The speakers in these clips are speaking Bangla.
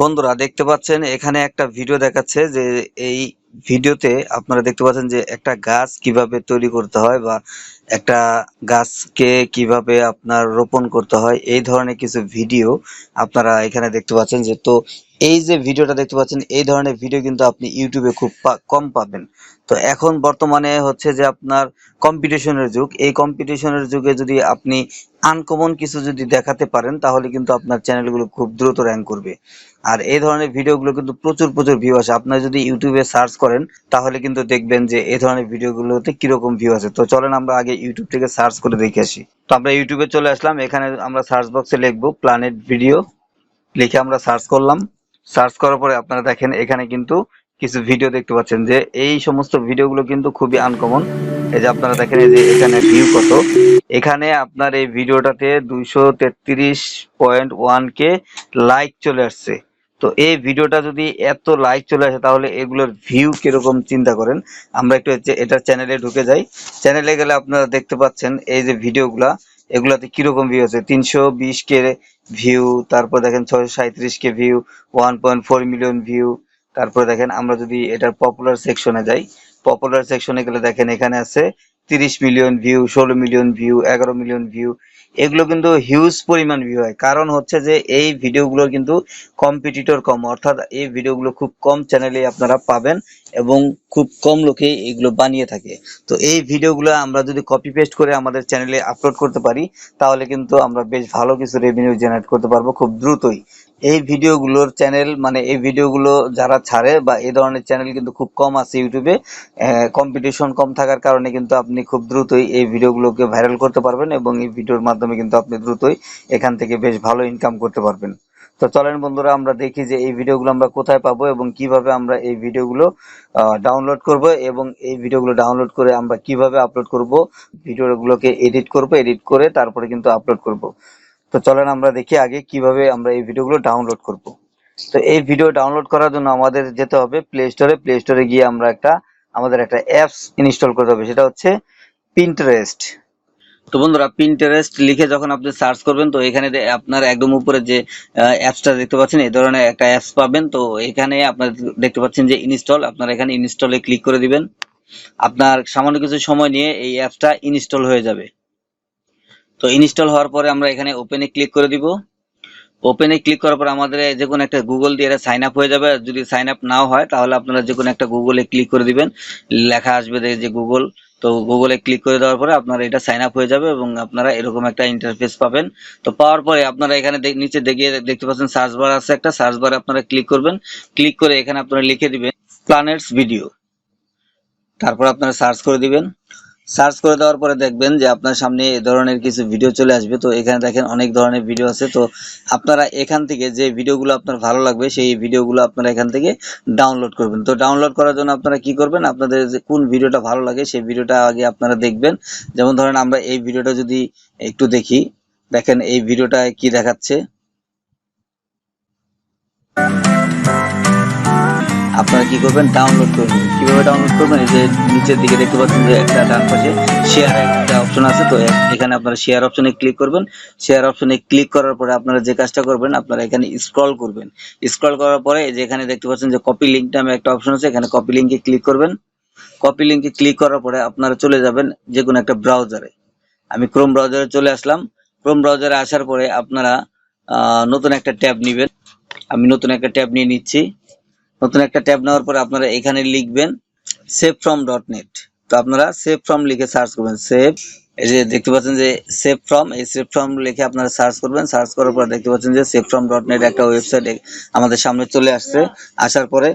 বন্ধুরা দেখতে পাচ্ছেন এখানে একটা ভিডিও দেখাচ্ছে যে এই ভিডিওতে আপনারা দেখতে পাচ্ছেন যে একটা গাছ কীভাবে তৈরি করতে হয় বা একটা গাছকে কীভাবে আপনার রোপণ করতে হয়, এই ধরনের কিছু ভিডিও আপনারা এখানে দেখতে পাচ্ছেন যে, তো এই যে ভিডিওটা দেখতে পাচ্ছেন, এই ধরনের ভিডিও কিন্তু আপনি ইউটিউবে খুব কম পাবেন। তো এখন বর্তমানে হচ্ছে যে আপনার কম্পিটিশনের যুগ, এই কম্পিটিশনের যুগে যদি আপনি আনকমন কিছু যদি দেখাতে পারেন, তাহলে কিন্তু আপনার চ্যানেলগুলো খুব দ্রুত র্যাঙ্ক করবে। আর এই ধরনের ভিডিওগুলো কিন্তু প্রচুর প্রচুর ভিউ আসে। আপনার যদি ইউটিউবে সার্চ করেন, তাহলে কিন্তু দেখবেন যে এই ধরনের ভিডিওগুলোতে কীরকম ভিউ আছে। তো চলেন আমরা আগে ইউটিউব থেকে সার্চ করে দেখে আসি। তো আমরা ইউটিউবে চলে আসলাম, এখানে আমরা সার্চ বক্সে লিখব প্ল্যানেট ভিডিও লিখে আমরা সার্চ করলাম। সার্চ করার পরে আপনারা দেখেন, এখানে কিন্তু কিছু ভিডিও দেখতে পাচ্ছেন যে এই সমস্ত ভিডিওগুলো কিন্তু খুবই আনকমন এই যে আপনারা দেখেন, এই যে এখানে ভিউ কত। এখানে আপনার এই ভিডিওটাতে দুইশো তেত্রিশ পয়েন্ট ওয়ান কে লাইক চলে আসছে। তো এই ভিডিওটা যদি এত লাইক চলে আসে, তাহলে এগুলোর ভিউ কীরকম চিন্তা করেন? আমরা একটু এটার চ্যানেলে ঢুকে যাই। চ্যানেলে গেলে আপনারা দেখতে পাচ্ছেন এই যে ভিডিওগুলা, এগুলাতে কীরকম ভিউ আছে? তিনশো বিশ কে ভিউ তারপর দেখেন ছয়শো সাঁত্রিশ K view one point four million view তারপরে দেখেন আমরা যদি এটার পপুলার সেকশনে যাই পপুলার সেকশনে গেলে দেখেন এখানে আছে তিরিশ মিলিয়ন ভিউ ষোলো মিলিয়ন ভিউ এগারো মিলিয়ন ভিউ এগুলো কিন্তু হিউজ পরিমাণ ভিউ হয়। কারণ হচ্ছে যে এই ভিডিওগুলো কিন্তু কম্পিটিটর কম। অর্থাৎ এই ভিডিওগুলো খুব কম চ্যানেলে আপনারা পাবেন এবং খুব কম লোকে এগুলো বানিয়ে থাকে। তো এই ভিডিওগুলো আমরা যদি কপি পেস্ট করে আমাদের চ্যানেলে আপলোড করতে পারি, তাহলে কিন্তু আমরা বেশ ভালো কিছু রেভিনিউ জেনারেট করতে পারব খুব দ্রুতই। এই ভিডিওগুলোর চ্যানেল মানে এই ভিডিওগুলো যারা ছাড়ে বা এই ধরনের চ্যানেল কিন্তু খুব কম আছে ইউটিউবে কম্পিটিশন কম থাকার কারণে কিন্তু আপনি খুব দ্রুতই এই ভিডিওগুলোকে ভাইরাল করতে পারবেন এবং এই ভিডিওর মাধ্যমে কিন্তু আপনি দ্রুতই এখান থেকে বেশ ভালো ইনকাম করতে পারবেন। তো চলেন বন্ধুরা, আমরা দেখি যে এই ভিডিওগুলো আমরা কোথায় পাবো এবং কীভাবে আমরা এই ভিডিওগুলো ডাউনলোড করব এবং এই ভিডিওগুলো ডাউনলোড করে আমরা কীভাবে আপলোড করব, ভিডিওগুলোকে এডিট করব এডিট করে তারপরে কিন্তু আপলোড করব। তো চলেন আমরা দেখি আগে কীভাবে আমরা এই ভিডিওগুলো ডাউনলোড করব। তো এই ভিডিও ডাউনলোড করার জন্য আমাদের যেতে হবে প্লে স্টোরে প্লে স্টোরে গিয়ে আমরা একটা, আমাদের একটা অ্যাপস ইনস্টল করতে হবে। সেটা হচ্ছে পিন্টারেস্ট তো বন্ধুরা পিন্টারেস্ট লিখে যখন আপনি সার্চ করবেন, তো এখানে আপনার একদম উপরে যে অ্যাপসটা দেখতে পাচ্ছেন, এই ধরনের একটা অ্যাপস পাবেন। তো এখানে আপনার দেখতে পাচ্ছেন যে ইনস্টল আপনারা এখানে ইনস্টলে ক্লিক করে দিবেন। আপনার সামান্য কিছু সময় নিয়ে এই অ্যাপসটা ইনস্টল হয়ে যাবে। তো ইনস্টল হওয়ার পরে আমরা এখানে ওপেনে ক্লিক করে দিব। ওপেনে ক্লিক করার পর আমাদের যে কোনো একটা গুগল দিয়ে এটা সাইন আপ হয়ে যাবে। যদি সাইন আপ নাও হয়, তাহলে আপনারা যে কোনো একটা গুগলে ক্লিক করে দিবেন। লেখা আসবে যে- গুগল তো গুগলে ক্লিক করে দেওয়ার পরে আপনারা এটা সাইন আপ হয়ে যাবে এবং আপনারা এরকম একটা ইন্টারফেস পাবেন। তো পাওয়ার পরে আপনারা এখানে নিচে দেখিয়ে দেখতে পাচ্ছেন সার্চ বার আছে একটা। সার্চ বারে আপনারা ক্লিক করবেন। ক্লিক করে এখানে আপনারা লিখে দিবেন প্ল্যানেটস ভিডিও তারপর আপনারা সার্চ করে দিবেন। সার্চ করে দেওয়ার পরে দেখবেন যে আপনার সামনে এই ধরনের কিছু ভিডিও চলে আসবে। তো এখানে দেখেন অনেক ধরনের ভিডিও আছে। তো আপনারা এখান থেকে যে ভিডিওগুলো আপনার ভালো লাগবে, সেই ভিডিওগুলো আপনারা এখান থেকে ডাউনলোড করবেন। তো ডাউনলোড করার জন্য আপনারা কি করবেন? আপনাদের যে কোন ভিডিওটা ভালো লাগে, সেই ভিডিওটা আগে আপনারা দেখবেন। যেমন ধরেন আমরা এই ভিডিওটা যদি একটু দেখি, দেখেন এই ভিডিওটা কি দেখাচ্ছে? আপনারা কি করবেন? ডাউনলোড করবেন কীভাবে ডাউনলোড করবেন? এই যে নিচের দিকে দেখতে পাচ্ছেন যে একটা ডান পাশে শেয়ার একটা অপশন আছে, তো এখানে আপনারা শেয়ার অপশনে ক্লিক করবেন। শেয়ার অপশনে ক্লিক করার পরে আপনারা যে কাজটা করবেন, আপনারা এখানে স্ক্রল করবেন। স্ক্রল করার পরে যে এখানে দেখতে পাচ্ছেন যে কপি লিঙ্ক নামে একটা অপশন আছে, এখানে কপি লিঙ্কে ক্লিক করবেন। কপি লিঙ্কে ক্লিক করার পরে আপনারা চলে যাবেন যে কোনো একটা ব্রাউজারে আমি ক্রোম ব্রাউজারে চলে আসলাম। ক্রোম ব্রাউজারে আসার পরে আপনারা নতুন একটা ট্যাব নেবেন। আমি নতুন একটা ট্যাব নিয়ে নিচ্ছি। নতুন একটা ট্যাব নেওয়ার পরে আপনারা এখানে লিখবেন সেভ ফ্রম ডট নেট তো আপনারা সেভ ফ্রম লিখে সার্চ করবেন। সেভ এই যে দেখতে পাচ্ছেন যে সেভ ফ্রম এই সেভ ফ্রম লিখে আপনারা সার্চ করবেন। সার্চ করার পর দেখতে পাচ্ছেন যে সেভ ফ্রম ডট নেট একটা ওয়েবসাইট আমাদের সামনে চলে আসছে। আসার পরে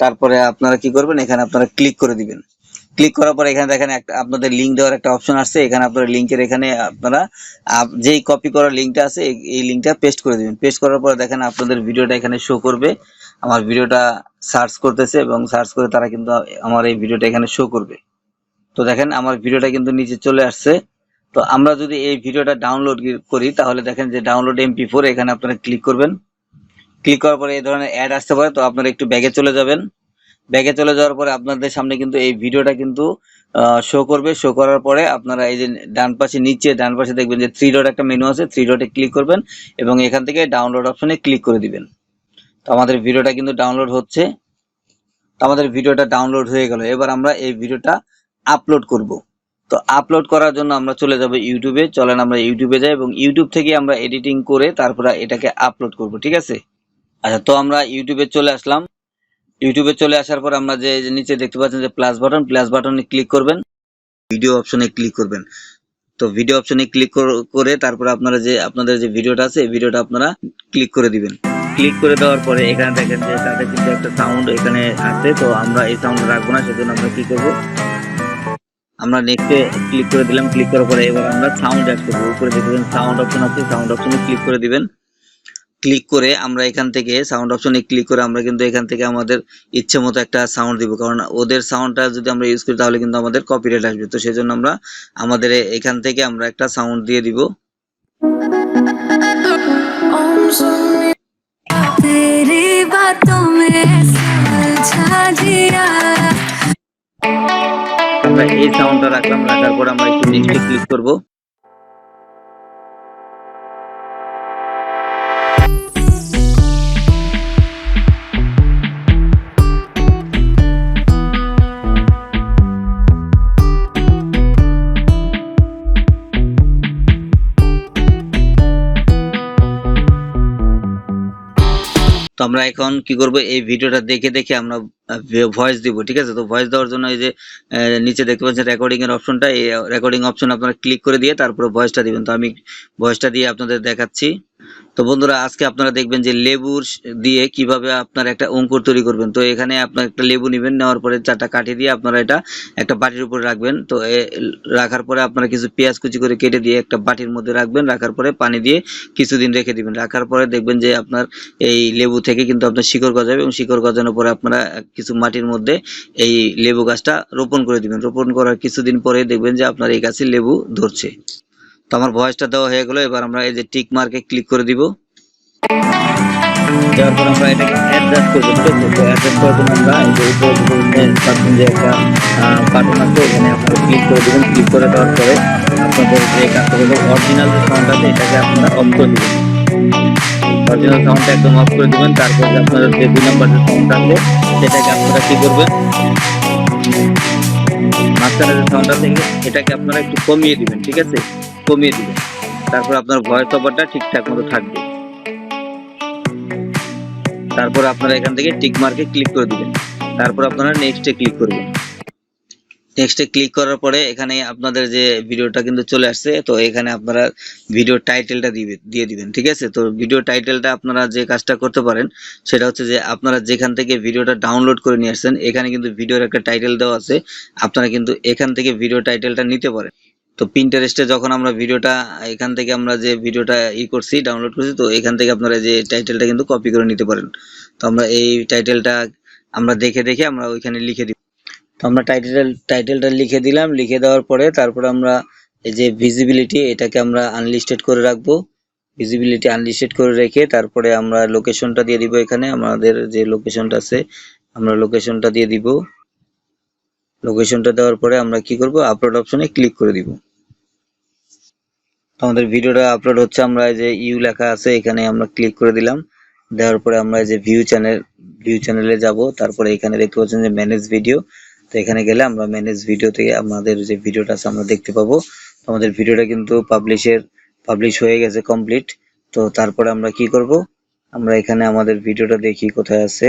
তারপরে আপনারা কি করবেন? এখানে আপনারা ক্লিক করে দিবেন। ক্লিক করার পরে এখানে দেখেন একটা, আপনাদের লিঙ্ক দেওয়ার একটা অপশন আসছে। এখানে আপনারা লিঙ্কের এখানে আপনারা যেই কপি করা লিঙ্কটা আছে, এই লিঙ্কটা পেস্ট করে দিবেন। পেস্ট করার পর দেখেন আপনাদের ভিডিওটা এখানে শো করবে। আমার ভিডিওটা সার্চ করতেছে এবং সার্চ করে তারা কিন্তু আমার এই ভিডিওটা এখানে শো করবে। তো দেখেন, আমার ভিডিওটা কিন্তু নিচে চলে আসছে। তো আমরা যদি এই ভিডিওটা ডাউনলোড করি, তাহলে দেখেন যে ডাউনলোড এমপি ফোর এখানে আপনারা ক্লিক করবেন। ক্লিক করার পরে এই ধরনের অ্যাড আসতে পারে, তো আপনারা একটু ব্যাগে চলে যাবেন। ব্যাগে চলে যাওয়ার পরে আপনাদের সামনে কিন্তু এই ভিডিওটা কিন্তু শো করবে। শো করার পরে আপনারা এই যে ডান পাশে নিচে, ডান পাশে দেখবেন যে থ্রি ডট একটা মেনু আছে থ্রি ডটে ক্লিক করবেন এবং এখান থেকে ডাউনলোড অপশনে ক্লিক করে দিবেন। তো আমাদের ভিডিওটা কিন্তু ডাউনলোড হচ্ছে। তো আমাদের ভিডিওটা ডাউনলোড হয়ে গেল। এবার আমরা এই ভিডিওটা আপলোড করব। তো আপলোড করার জন্য আমরা চলে যাব ইউটিউবে চলেন আমরা ইউটিউবে যাই এবং ইউটিউব থেকে আমরা এডিটিং করে তারপরে এটাকে আপলোড করব, ঠিক আছে? আচ্ছা তো আমরা ইউটিউবে চলে আসলাম। ইউটিউবে চলে আসার পর আমরা যে নিচে দেখতে পাচ্ছেন যে প্লাস বাটন প্লাস বাটনে ক্লিক করবেন। ভিডিও অপশনে ক্লিক করবেন। তো ভিডিও অপশনে ক্লিক করে তারপরে আপনারা যে, আপনাদের যে ভিডিওটা আছে, এই ভিডিওটা আপনারা ক্লিক করে দিবেন। ক্লিক করে দেওয়ার পরে এখানে দেখেন যে তাদের কিন্তু একটা সাউন্ড এখানে আছে তো আমরা এই সাউন্ড রাখব না, সেজন্য আমরা কি করব? আমরা নেক্সটে ক্লিক করে দিলাম ক্লিক করার পরে এবার আমরা সাউন্ড অ্যাড করব। উপরে দেখবেন সাউন্ড অপশন আছে সাউন্ড অপশনে ক্লিক করে দিবেন। ক্লিক করে আমরা এখান থেকে সাউন্ড অপশনে ক্লিক করে আমরা কিন্তু এখান থেকে আমাদের ইচ্ছে মতো একটা সাউন্ড দিব। কারণ ওদের সাউন্ডটা যদি আমরা ইউজ করি, তাহলে কিন্তু আমাদের কপিরাইট আসবে। তো সেই জন্য আমরা আমাদের এখান থেকে আমরা একটা সাউন্ড দিয়ে দিব। बातों में सुलझा दिया আমরা এই সাউন্ডটা রাখলাম রাখার পর আমরা একটু নেক্সটে ক্লিক করব আমরা এখন কি করব? এই ভিডিওটা দেখে দেখে আমরা ভয়েস দিব, ঠিক আছে? তো ভয়েস দেওয়ার জন্য এই যে নিচে দেখতে পাচ্ছেন রেকর্ডিং এর অপশনটা এই রেকর্ডিং অপশন আপনারা ক্লিক করে দিয়ে তারপরে ভয়েসটা দিবেন। তো আমি ভয়েসটা দিয়ে আপনাদের দেখাচ্ছি। তো বন্ধুরা, আজকে আপনারা দেখবেন যে লেবুর দিয়ে কীভাবে আপনারা একটা অঙ্কুর তৈরি করবেন। তো এখানে আপনার একটা লেবু নেবেন, নেওয়ার পরে চারটা কাঠি দিয়ে আপনারা এটা একটা বাটির উপরে রাখবেন। তো রাখার পরে আপনারা কিছু পেঁয়াজ কুচি করে কেটে দিয়ে একটা বাটির মধ্যে রাখবেন। রাখার পরে পানি দিয়ে কিছুদিন রেখে দিবেন। রাখার পরে দেখবেন যে আপনার এই লেবু থেকে কিন্তু আপনার শিকড় গজাবে এবং শিকড় গজানোর পরে আপনারা কিছু মাটির মধ্যে এই লেবু গাছটা রোপণ করে দিবেন। রোপণ করার কিছুদিন পরে দেখবেন যে আপনার এই গাছে লেবু ধরছে। তো আমার ভয়েসটা দেওয়া হয়ে গেল, এবার আমরা এই যে টিক মার্কে ক্লিক করে দিব। দেওয়ার পর আমরা এটাকে ক্লিক করে দেবেন। ক্লিক করে দেওয়ার অরিজিনাল এটাকে আপনারা অফ অরিজিনাল একদম অফ করে তারপর আপনাদের দুই নাম্বার সাউন্ড আছে, সেটাকে আপনারা কি করবেন? মাঝখানে সাউন্ড আছে, এটাকে আপনারা একটু কমিয়ে দিবেন, ঠিক আছে? কমিয়ে দিবেন তারপর আপনার ভয়েস ওভারটা ঠিকঠাক মতো থাকবে। তারপর আপনারা এখান থেকে টিক মার্কে ক্লিক করে দিবেন। তারপর আপনারা নেক্সটে ক্লিক করবেন। নেক্সটে ক্লিক করার পরে এখানে আপনাদের যে ভিডিওটা কিন্তু চলে আসছে, তো এখানে আপনারা ভিডিও টাইটেলটা দিয়ে দিবেন, ঠিক আছে? তো ভিডিও টাইটেলটা আপনারা যে কাজটা করতে পারেন, সেটা হচ্ছে যে আপনারা যেখান থেকে ভিডিওটা ডাউনলোড করে নিয়ে আসছেন, এখানে কিন্তু ভিডিওর একটা টাইটেল দেওয়া আছে। আপনারা কিন্তু এখান থেকে ভিডিও টাইটেলটা নিতে পারেন। তো পিন্টারেস্টে যখন আমরা ভিডিওটা, এখান থেকে আমরা যে ভিডিওটা ই করছি ডাউনলোড করছি, তো এখান থেকে আপনারা যে টাইটেলটা কিন্তু কপি করে নিতে পারেন। তো আমরা এই টাইটেলটা আমরা দেখে দেখে আমরা ওইখানে লিখে দিব তো আমরা টাইটেল টাইটেলটা লিখে দিলাম, লিখে দেওয়ার পরে তারপর আমরা এই যে ভিজিবিলিটি এটাকে আমরা আনলিস্টেড করে রাখব। ভিজিবিলিটি আনলিস্টেড করে রেখে তারপরে আমরা লোকেশনটা দিয়ে দিব এখানে। আমাদের যে লোকেশনটা আছে, আমরা লোকেশনটা দিয়ে দিব। লোকেশনটা দেওয়ার পরে আমরা কি করব? আপলোড অপশনে ক্লিক করে দিব। আমাদের ভিডিওটা আপলোড হচ্ছে, আমরা যে ইউ লেখা আছে, এখানে আমরা ক্লিক করে দিলাম। দেওয়ার পরে আমরা যে ভিউ চ্যানেল ভিউ চ্যানেলে যাব। তারপরে এখানে দেখতে পাচ্ছেন যে ম্যানেজ ভিডিও তো এখানে গেলে আমরা ম্যানেজ ভিডিও থেকে আমাদের যে ভিডিওটা আছে, আমরা দেখতে পাবো। আমাদের ভিডিওটা কিন্তু পাবলিশের পাবলিশ হয়ে গেছে কমপ্লিট তো তারপরে আমরা কি করব? আমরা এখানে আমাদের ভিডিওটা দেখি কোথায় আছে।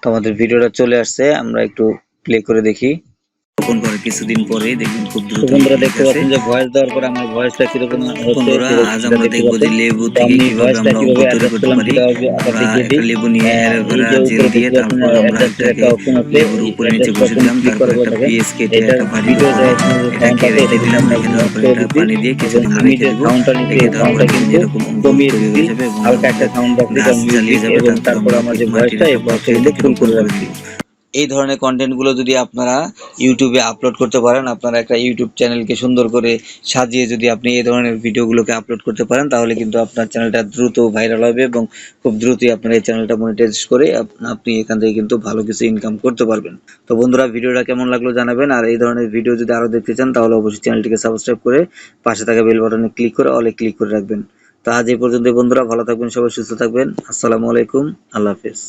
তো আমাদের ভিডিওটা চলে আসছে, আমরা একটু প্লে করে দেখি। ওপেন করে কিছুদিন পরে দেখবেন খুব দ্রুত বন্ধুরা দেখতে পাচ্ছেন যে ভয়েস দেওয়ার পরে আমার ভয়েসটা কীরকম হচ্ছে বন্ধুরা আজ আমরা দেখব যে লেবু থেকে কীভাবে আমরা অঙ্কুর তৈরি করতে পারি আমরা একটা লেবু নিয়ে এর উপরে জেল দিয়ে তারপর আমরা এটাকে লেবুর উপরে নিচে বসে দিলাম তারপর একটা পিএস কেটে একটা video দিয়ে এটাকে রেখে দিলাম রেখে দেওয়ার পরে এটা পানি দিয়ে কিছুদিন আমি দেওয়ার soundটা পরে কিন্তু এরকম কমিয়ে দিচ্ছি। যাবে হালকা একটা গাছ চালিয়ে যাবে তারপর আমার যে ভয়েসটা এই ভয়েসটা ফুল করে করে দিব। এই ধরনের কন্টেন্টগুলো যদি আপনারা ইউটিউবে আপলোড করতে পারেন, আপনারা একটা ইউটিউব চ্যানেলকে সুন্দর করে সাজিয়ে যদি আপনি এই ধরনের ভিডিওগুলোকে আপলোড করতে পারেন, তাহলে কিন্তু আপনার চ্যানেলটা দ্রুত ভাইরাল হবে এবং খুব দ্রুতই আপনার এই চ্যানেলটা মনিটাইজ করে আপনি এখান থেকে কিন্তু ভালো কিছু ইনকাম করতে পারবেন। তো বন্ধুরা, ভিডিওটা কেমন লাগল জানাবেন, আর এই ধরনের ভিডিও যদি আরও দেখতে চান, তাহলে অবশ্যই চ্যানেলটিকে সাবস্ক্রাইব করে পাশে থাকা বেল বাটনে ক্লিক করে অলে ক্লিক করে রাখবেন। তো আজ এই পর্যন্ত বন্ধুরা, ভালো থাকবেন, সবাই সুস্থ থাকবেন। আসসালামু আলাইকুম, আল্লাহ হাফেজ।